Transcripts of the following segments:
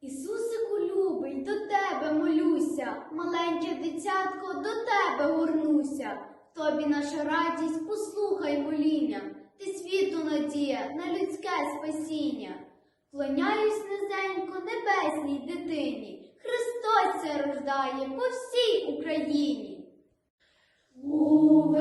Ісусику любий, до тебе молюся, маленьке дитятко, до тебе горнуся. Тобі наша радість, послухай моління, ти світу надія на людське спасіння. Вклоняюсь низенько небесній дитині, Христос ся рождає по всій Україні. У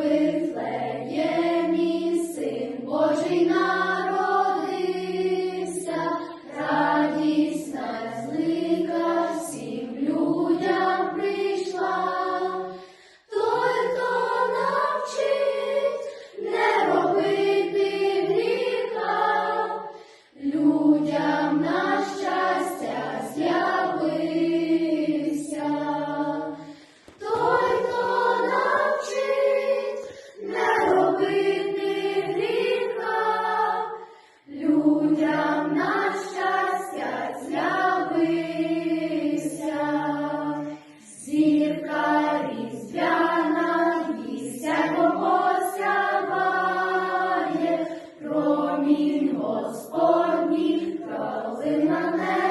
людям на щастя з'явився. Зірка різдвяна місяко осяває, промінь Господній пролив на небеса.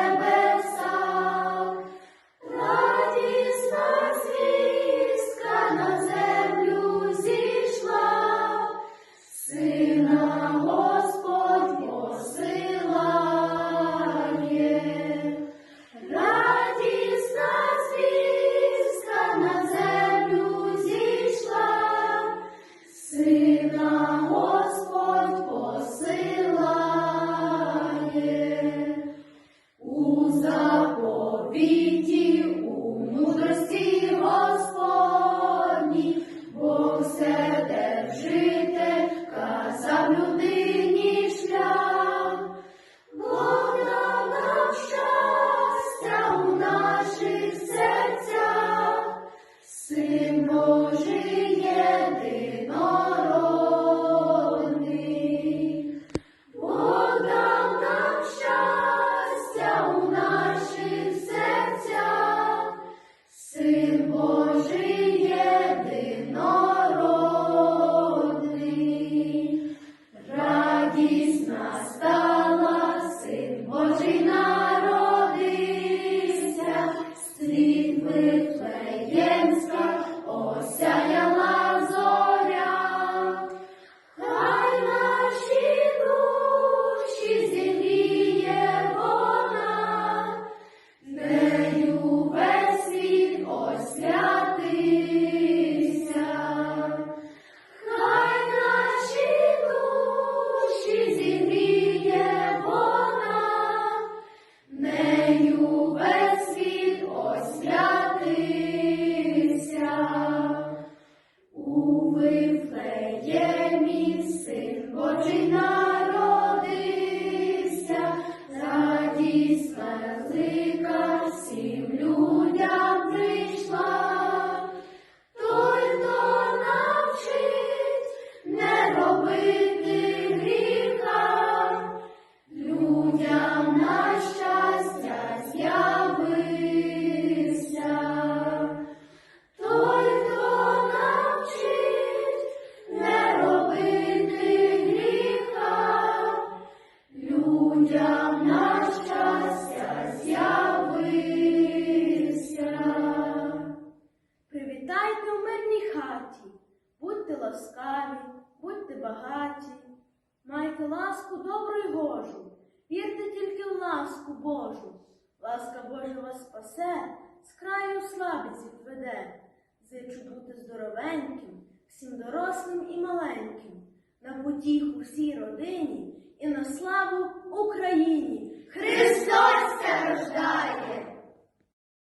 Sim. Ласкаві, будьте багаті, майте ласку добру й гожу, вірте тільки в ласку Божу. Ласка Божа вас спасе, з краю слабиці введе. Зичу бути здоровеньким, всім дорослим і маленьким, на потіху всій родині і на славу Україні. Христос рождає!